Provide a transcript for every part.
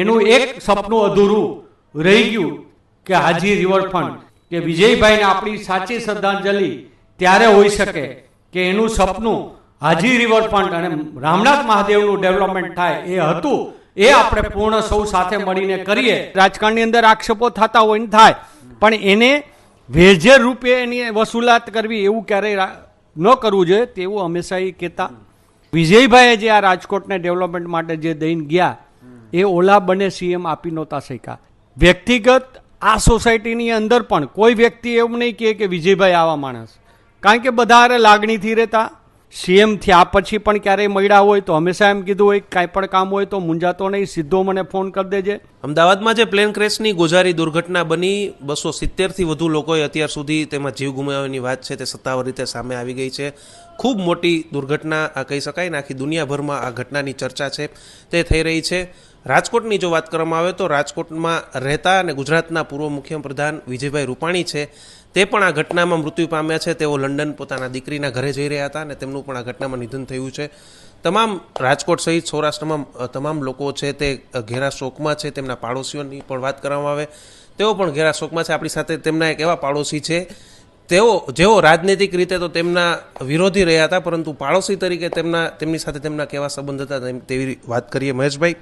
એનું એક સપનું અધૂરું રહી ગયું કે હાજી રિવરફ્રન્ટ કે વિજયભાઈને આપણી સાચી શ્રદ્ધાંજલિ ત્યારે હોઈ શકે કે એનું સપનું હાજી રિવરફ્રન્ટ અને રામનાથ મહાદેવનું ડેવલપમેન્ટ થાય એ હતું એ આપણે પૂર્ણ સૌ સાથે મળીને કરીએ. રાજકારણની અંદર આક્ષેપો થતા હોય ને થાય પણ એને વેજર રૂપે એની વસૂલાત કરવી એવું ક્યારેય ન કરવું જોઈએ તેવું હંમેશા એ કહેતા. વિજયભાઈએ જે આ રાજકોટને ડેવલપમેન્ટ માટે જે દઈને ગયા એ ઓલા બને સીએમ આપી નહોતા શક્યા. વ્યક્તિગત આ સોસાયટીની અંદર પણ કોઈ વ્યક્તિ એવું નહીં કહે કે વિજયભાઈ આવા માણસ. કારણ કે બધા અરે લાગણીથી રહેતા. સીએમ થયા પછી પણ ક્યારેય મળ્યા હોય તો હંમેશા એમ કીધું હોય કાંઈ પણ કામ હોય તો મૂંઝાતો નહીં, સીધો મને ફોન કરી દેજે. અમદાવાદમાં જે પ્લેન ક્રેશની ગોઝારી દુર્ઘટના બની, બસો સિત્તેરથી વધુ લોકોએ અત્યાર સુધી તેમાં જીવ ગુમાવવાની વાત છે, તે સત્તાવાર રીતે સામે આવી ગઈ છે. ખૂબ મોટી દુર્ઘટના આ કહી શકાય ને આખી દુનિયાભરમાં આ ઘટનાની ચર્ચા છે, તે થઈ રહી છે. રાજકોટની જો વાત કરવામાં આવે તો રાજકોટમાં રહેતા અને ગુજરાતના પૂર્વ મુખ્યપ્રધાન વિજયભાઈ રૂપાણી છે, તે પણ આ ઘટનામાં મૃત્યુ પામ્યા છે. તેઓ લંડન પોતાના દીકરીના ઘરે જઈ રહ્યા હતા અને તેમનું પણ આ ઘટનામાં નિધન થયું છે. તમામ રાજકોટ સહિત સૌરાષ્ટ્રમાં તમામ લોકો છે તે ઘેરા શોકમાં છે. તેમના પાડોશીઓની પણ વાત કરવામાં આવે. તેઓ પણ ઘેરા શોકમાં છે. આપણી સાથે તેમના એક એવા પાડોશી છે. તેઓ, જેઓ રાજનૈતિક રીતે તો તેમના વિરોધી રહ્યા હતા, પરંતુ પાડોશી તરીકે તેમના, તેમની સાથે તેમના કેવા સંબંધ હતા તેવી વાત કરીએ મહેશભાઈ.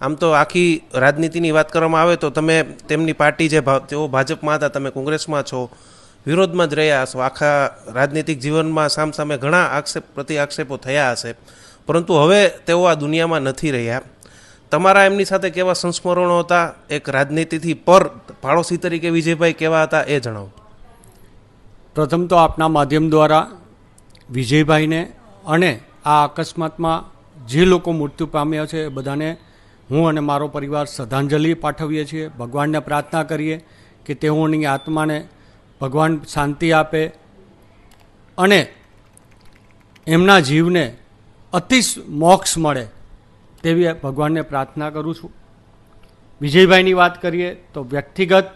આમ તો આખી રાજનીતિની વાત કરવામાં આવે તો તમે તેમની પાર્ટી જે તેઓ ભાજપમાં હતા, તમે કોંગ્રેસમાં છો, વિરોધમાં જ રહ્યા હશો. આખા રાજનીતિક જીવનમાં સામસામે ઘણા આક્ષેપ, પ્રતિ આક્ષેપો થયા હશે. પરંતુ હવે તેઓ આ દુનિયામાં નથી રહ્યા. તમારા એમની સાથે કેવા સંસ્મરણો હતા? એક રાજનીતિથી પર પાડોશી તરીકે વિજયભાઈ કેવા હતા એ જણાવો. પ્રથમ તો આપના માધ્યમ દ્વારા વિજયભાઈને અને આ અકસ્માતમાં જે લોકો મૃત્યુ પામ્યા છે એ બધાને હું અને મારો પરિવાર શ્રદ્ધાંજલિ પાઠવીએ છીએ. ભગવાનને પ્રાર્થના કરીએ કે તેઓની આત્માને ભગવાન શાંતિ આપે અને એમના જીવને અતિશ મોક્ષ મળે તેવી ભગવાનને પ્રાર્થના કરું છું. વિજયભાઈની વાત કરીએ તો વ્યક્તિગત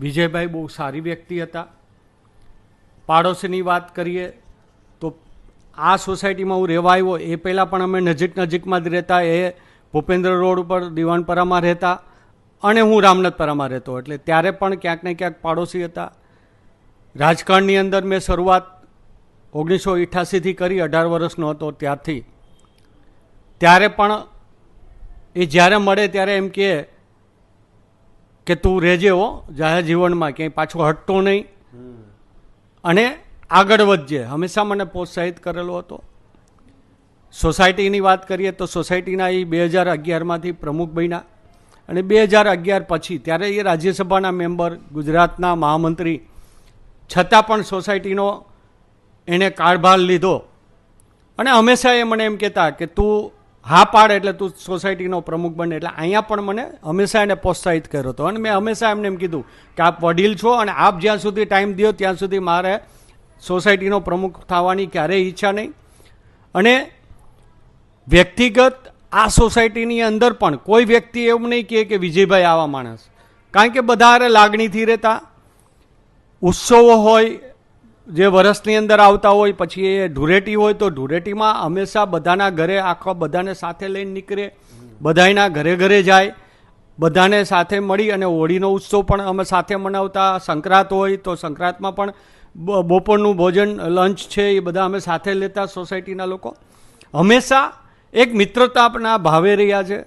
વિજયભાઈ બહુ સારી વ્યક્તિ હતા. પાડોશીની વાત કરીએ તો આ સોસાયટીમાં હું રહેવા આવ્યો એ પહેલાં પણ અમે નજીક નજીકમાં જ રહેતા. એ ભૂપેન્દ્ર રોડ ઉપર દિવાનપરામાં રહેતા અને હું રામનાથપરામાં રહેતો એટલે ત્યારે પણ ક્યાંક ને ક્યાંક પાડોશી હતા. રાજકારણની અંદર મેં શરૂઆત ઓગણીસો અઠ્યાસીથી કરી અઢાર વર્ષનો હતો ત્યારથી. ત્યારે પણ એ જ્યારે મળે ત્યારે એમ કહે કે તું રહેજે હો જાહેર જીવનમાં ક્યાંય પાછો હટતો નહીં. અને આગળ વધજે. હંમેશા મને પ્રોત્સાહિત કરેલો હતો. સોસાયટીની વાત કરીએ તો સોસાયટીના એ બે હજાર અગિયારમાંથી પ્રમુખ બન્યા અને બે હજાર અગિયાર પછી ત્યારે એ રાજ્યસભાના મેમ્બર, ગુજરાતના મહામંત્રી, છતાં પણ સોસાયટીનો એણે કારભાર લીધો. અને હંમેશા એ મને એમ કહેતા કે તું હા પાડ એટલે તું સોસાયટીનો પ્રમુખ બને એટલે અહીંયા પણ મને હંમેશા એને પ્રોત્સાહિત કર્યો હતો. અને મેં હંમેશા એમને એમ કીધું કે આપ વડીલ છો અને આપ જ્યાં સુધી ટાઈમ દો ત્યાં સુધી મારે સોસાયટીનો પ્રમુખ થવાની ક્યારેય ઈચ્છા નહીં. અને વ્યક્તિગત આ સોસાયટીની અંદર પણ કોઈ વ્યક્તિ એવું નહીં કહે કે વિજયભાઈ આવા માણસ. કારણ કે બધા લાગણીથી રહેતા. ઉત્સવો હોય, જે વરસની અંદર આવતા હોય, પછી એ ધૂળેટી હોય તો ધૂળેટીમાં હંમેશા બધાના ઘરે આખા બધાને સાથે લઈને નીકળે. બધાના ઘરે ઘરે જાય. બધાને સાથે મળી અને હોળીનો ઉત્સવ પણ અમે સાથે મનાવતા. સંક્રાંત હોય તો સંક્રાંતમાં પણ બપોરનું ભોજન, લંચ છે એ બધા અમે સાથે લેતા સોસાયટીના લોકો. હંમેશા એક મિત્રતાપના ભાવે રહ્યા છે.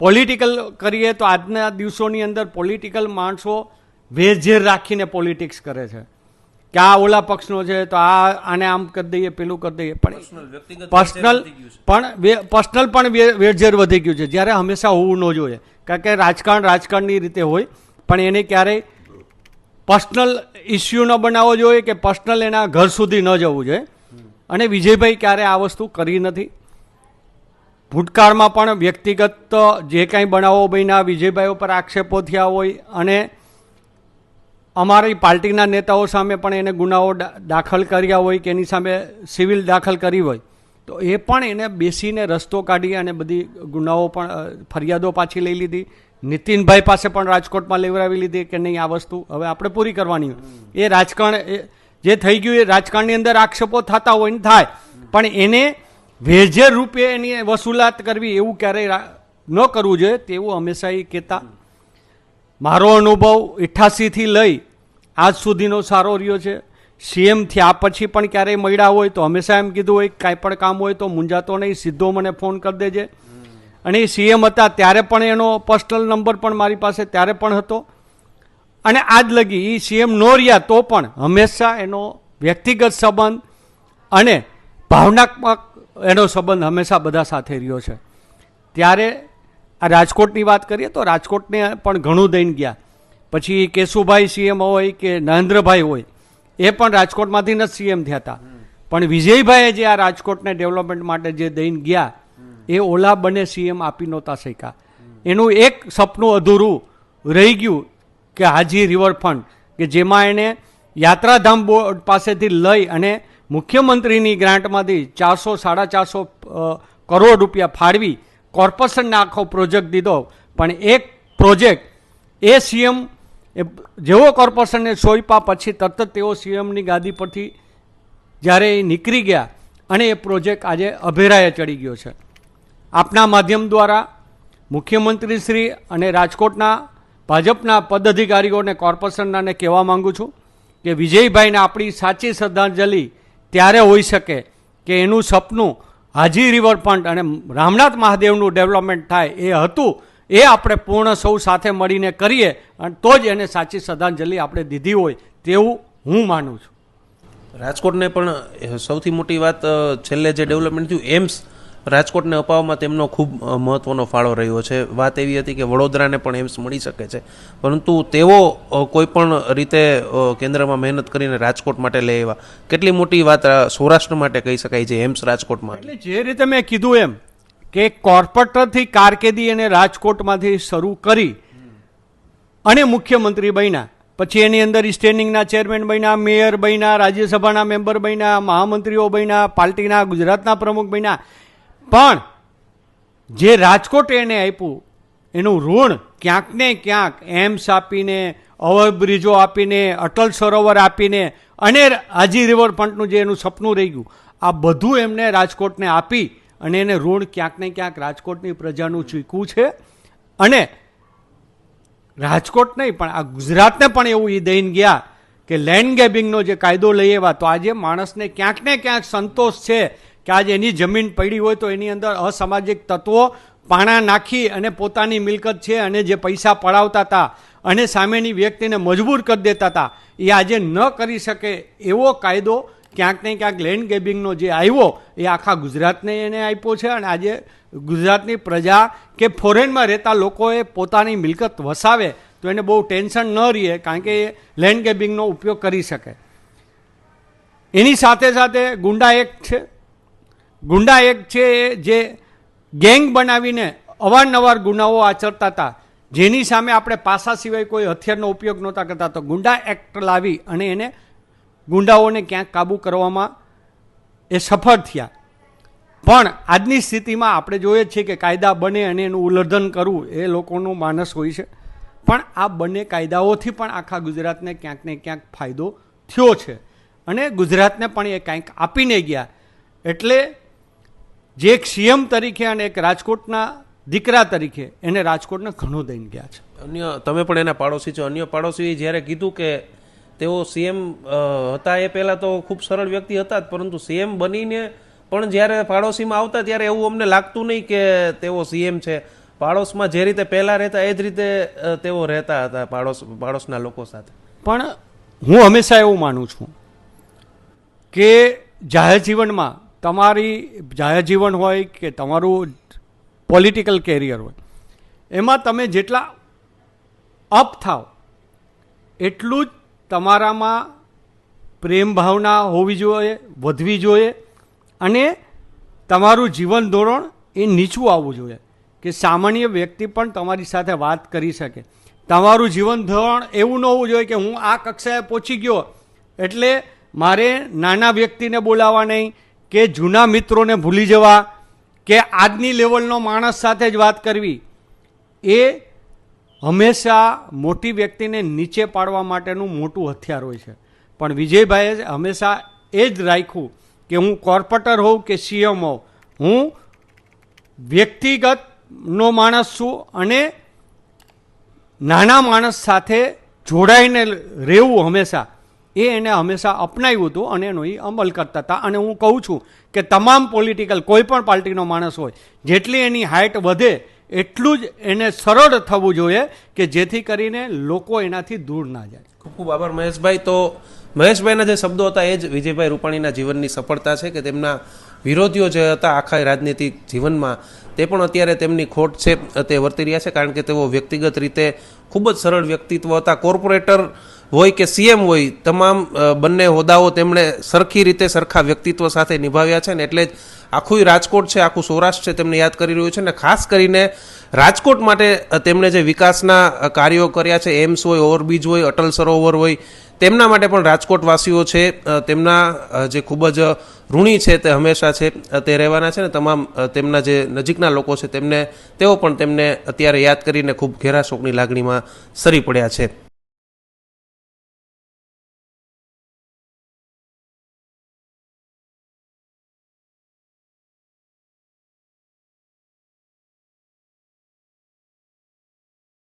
પોલિટિકલ કરીએ તો આજના દિવસોની અંદર પોલિટિકલ માણસો વેરઝેર રાખીને પોલિટિક્સ કરે છે. કે આ ઓલા પક્ષનો છે તો આ આને આમ કરી દઈએ પેલું કરી દઈએ. પણ પર્સનલ પણ પર્સનલ પણ વેરઝેર વધી ગયું છે. જ્યારે હંમેશા હોવું ન જોઈએ. કારણ કે રાજકારણ રાજકારણની રીતે હોય પણ એને ક્યારેય પર્સનલ ઇસ્યુ ન બનાવવો જોઈએ કે પર્સનલ એના ઘર સુધી ન જવું જોઈએ. અને વિજયભાઈ ક્યારે આ વસ્તુ કરી નથી. ભૂતકાળમાં પણ વ્યક્તિગત જે કાંઈ બનાવો બન્યા, વિજયભાઈ ઉપર આક્ષેપો થયા હોય અને અમારી પાર્ટીના નેતાઓ સામે પણ એને ગુનાઓ દાખલ કર્યા હોય કે એની સામે સિવિલ દાખલ કરી હોય, તો એ પણ એને બેસીને રસ્તો કાઢી અને બધી ગુનાઓ પણ ફરિયાદો પાછી લઈ લીધી નીતિનભાઈ પાસે પણ રાજકોટમાં લેવડાવી લીધી કે નહીં આ વસ્તુ હવે આપણે પૂરી કરવાની. એ રાજકારણ જે થઈ ગયું એ રાજકારણની અંદર આક્ષેપો થતા હોય ને થાય પણ એને વેરઝેર રૂપે એની વસૂલાત કરવી એવું ક્યારેય ન કરવું જોઈએ તેવું હંમેશા એ કહેતા. મારો અનુભવ અઠ્ઠાસીથી લઈ આજ સુધીનો સારો રહ્યો છે. સીએમ થયા પછી પણ ક્યારેય મળ્યા હોય તો હંમેશા એમ કીધું હોય કાંઈ પણ કામ હોય તો મૂંઝાતો નહીં, સીધો મને ફોન કરી દેજે. અને એ સીએમ હતા ત્યારે પણ એનો પર્સનલ નંબર પણ મારી પાસે ત્યારે પણ હતો. અને આજ લગી એ સીએમ નો રહ્યા તો પણ હંમેશા એનો વ્યક્તિગત સંબંધ અને ભાવનાત્મક એનો સંબંધ હંમેશા બધા સાથે રહ્યો છે. ત્યારે આ રાજકોટની વાત કરીએ તો રાજકોટને પણ ઘણું દઈને ગયા. પછી કેશુભાઈ સીએમ હોય કે નરેન્દ્રભાઈ હોય, એ પણ રાજકોટમાંથી જ સીએમ થયા હતા. પણ વિજયભાઈએ જે આ રાજકોટને ડેવલપમેન્ટ માટે જે દઈને ગયા, એ ઓલા બને સીએમ આપી નહોતા શક્યા. એનું એક સપનું અધૂરું રહી ગયું કે હાજી રિવરફ્રન્ટ, કે જેમાં એને યાત્રાધામ બોર્ડ પાસેથી લઈ અને મુખ્યમંત્રીની ગ્રાન્ટમાંથી ચારસો, સાડા ચારસો કરોડ રૂપિયા ફાળવી કોર્પોરેશનને આખો પ્રોજેક્ટ દીધો. પણ એક પ્રોજેક્ટ એ સીએમ જેવો કોર્પોરેશનને સોંપ્યા પછી તરત તેઓ સીએમની ગાદી પરથી જ્યારે એ નીકળી ગયા અને એ પ્રોજેક્ટ આજે અભેરાએ ચડી ગયો છે. આપના માધ્યમ દ્વારા મુખ્યમંત્રી શ્રી અને રાજકોટના ભાજપના પદાધિકારીઓને કોર્પોરેશનનાને કહેવા માગું છું કે વિજયભાઈને આપણી સાચી શ્રદ્ધાંજલિ ત્યારે હોઈ શકે કે એનું સપનું હાજી રિવરફ્રન્ટ અને રામનાથ મહાદેવનું ડેવલપમેન્ટ થાય એ હતું, એ આપણે પૂર્ણ સૌ સાથે મળીને કરીએ અને તો જ એને સાચી શ્રદ્ધાંજલિ આપણે દીધી હોય તેવું હું માનું છું. રાજકોટને પણ સૌથી મોટી વાત છેલ્લે જે ડેવલપમેન્ટ થયું, એમ્સ રાજકોટને અપાવવામાં તેમનો ખૂબ મહત્ત્વનો ફાળો રહ્યો છે. વાત એવી હતી કે વડોદરાને પણ એમ્સ મળી શકે છે. પરંતુ તેઓ કોઈપણ કોઈ પણ રીતે કેન્દ્રમાં મહેનત કરીને રાજકોટ માટે લઈ આવ્યા. કેટલી મોટી વાત સૌરાષ્ટ્ર માટે કહી શકાય છે, એમ્સ રાજકોટમાં એટલે જે રીતે મેં કીધું એમ કે કોર્પોરેટરથી કારકિર્દી એને રાજકોટમાંથી શરૂ કરી અને મુખ્યમંત્રી બન્યા. પછી એની અંદર સ્ટેન્ડિંગના ચેરમેન બન્યા મેયર બન્યા, રાજ્યસભાના મેમ્બર બન્યા, મહામંત્રીઓ બન્યા, પાર્ટીના ગુજરાતના પ્રમુખ બન્યા. પણ જે રાજકોટ એને આપ્યું, એનું ઋણ ક્યાંક ને ક્યાંક એમ્સ આપીને ઓવરબ્રિજો આપીને, અટલ સરોવર આપીને અને હાજી રિવરફ્રન્ટનું જે એનું સપનું રહી ગયું, આ બધું એમને રાજકોટને આપી અને એને ઋણ ક્યાંક ને ક્યાંક રાજકોટની પ્રજાનું ચૂક્યું છે. અને રાજકોટ નહીં, પણ આ ગુજરાતને પણ એવું એ દઈને ગયા કે લેન્ડ ગેબિંગનો જે કાયદો લઈ આવ્યા, તો આજે માણસને ક્યાંક ને ક્યાંક સંતોષ છે કે આજે એની જમીન પડી હોય તો એની અંદર અસામાજિક તત્વો પાણા નાખી અને પોતાની મિલકત છે અને જે પૈસા પડાવતા હતા અને સામેની વ્યક્તિને મજબૂર કરી દેતા હતા, એ આજે ન કરી શકે એવો કાયદો ક્યાંક ને ક્યાંક લેન્ડ ગેબિંગનો જે આવ્યો, એ આખા ગુજરાતને એને આપ્યો છે અને આજે ગુજરાતની પ્રજા કે ફોરેનમાં રહેતા લોકોએ પોતાની મિલકત વસાવે, તો એને બહુ ટેન્શન ન રહે કારણ કે એ લેન્ડ ગેબિંગનો ઉપયોગ કરી શકે. એની સાથે સાથે ગુંડા એક્ટ છે ગુંડા એક છે જે ગેંગ બનાવીને અવારનવાર ગુનાઓ આચરતા હતા. જેની સામે આપણે પાસા સિવાય કોઈ હથિયારનો ઉપયોગ નહોતા કરતા. તો ગુંડા એક્ટ લાવી અને એને ગુંડાઓને ક્યાંક કાબૂ કરવામાં એ સફળ થયા. પણ આજની સ્થિતિમાં આપણે જોઈએ છીએ કે કાયદા બને અને એનું ઉલ્લંઘન કરવું એ લોકોનું માનસ હોય છે. પણ આ બંને કાયદાઓથી પણ આખા ગુજરાતને ક્યાંક ને ક્યાંક ફાયદો થયો છે. અને ગુજરાતને પણ એ કાંઈક આપીને ગયા. એટલે જે એક સીએમ તરીકે અને એક રાજકોટના દીકરા તરીકે એને રાજકોટને ઘણું દઈને ગયા છે. અન્ય તમે પણ એના પાડોશી છો. અન્ય પાડોશીએ જ્યારે કીધું કે તેઓ સીએમ હતા એ પહેલાં તો ખૂબ સરળ વ્યક્તિ હતા જ પરંતુ સીએમ બનીને પણ જ્યારે પાડોશીમાં આવતા ત્યારે એવું અમને લાગતું નહીં કે તેઓ સીએમ છે. પાડોશમાં જે રીતે પહેલાં રહેતા એ જ રીતે તેઓ રહેતા હતા પાડોશ પાડોશના લોકો સાથે. પણ હું હંમેશા એવું માનું છું કે જાહેર જીવનમાં તમારી જાહેર જીવન હોય કે તમારું પોલિટિકલ કેરિયર હોય, એમાં તમે જેટલા અપ થાવ, એટલું જ તમારામાં પ્રેમ ભાવના હોવી જોઈએ, વધવી જોઈએ અને તમારું જીવન ધોરણ એ નીચું આવવું જોઈએ કે સામાન્ય વ્યક્તિ પણ તમારી સાથે વાત કરી શકે. તમારું જીવન ધોરણ એવું ન હોવું જોઈએ કે હું આ કક્ષાએ પહોંચી ગયો એટલે મારે નાના વ્યક્તિને બોલાવવા નહીં કે જૂના મિત્રોને ભૂલી જવા કે આજની લેવલનો માણસ સાથે જ વાત કરવી, એ હંમેશા મોટી વ્યક્તિને નીચે પાડવા માટેનું મોટું હથિયાર હોય છે. પણ વિજયભાઈએ હંમેશા એ જ રાખ્યું કે હું કોર્પોરેટર હોઉં કે સીએમ હોઉં. હું વ્યક્તિગતનો માણસ છું અને નાના માણસ સાથે જોડાઈને રહેવું હંમેશા. એ એને હંમેશા અપનાવ્યું હતું અને એનો એ અમલ કરતા હતા. અને હું કહું છું કે તમામ પોલિટિકલ કોઈ પણ પાર્ટીનો માણસ હોય, જેટલી એની હાઇટ વધે, એટલું જ એને સરળ થવું જોઈએ કે જેથી કરીને લોકો એનાથી દૂર ના જાય. ખૂબ ખૂબ આભાર મહેશભાઈ. તો મહેશભાઈના જે શબ્દો હતા, એ જ વિજયભાઈ રૂપાણીના જીવનની સફળતા છે કે તેમના વિરોધીઓ જે હતા આખા રાજનીતિક જીવનમાં, તે પણ અત્યારે તેમની ખોટ છે, તે વર્તી રહ્યા છે, કારણ કે તેઓ વ્યક્તિગત રીતે ખૂબ જ સરળ વ્યક્તિત્વ હતા. કોર્પોરેટર હોય કે સીએમ હોય, તમામ બંને હોદ્દાઓ તેમણે સરખી રીતે સરખા વ્યક્તિત્વ સાથે નિભાવ્યા છે ને એટલે જ આખું રાજકોટ છે, આખું સૌરાષ્ટ્ર છે તેમને યાદ કરી રહ્યું છે ને ખાસ કરીને રાજકોટ માટે તેમણે જે વિકાસના કાર્યો કર્યા છે, એમ્સ હોય, ઓવરબ્રિજ હોય, અટલ સરોવર હોય, તેમના માટે પણ રાજકોટવાસીઓ છે તેમના જે ખૂબ જ ઋણી છે તે હંમેશા છે તે રહેવાના છે ને તમામ તેમના જે નજીકના લોકો છે તેમને, તેઓ પણ તેમને અત્યારે યાદ કરીને ખૂબ ઘેરા શોકની લાગણીમાં સરી પડ્યા છે.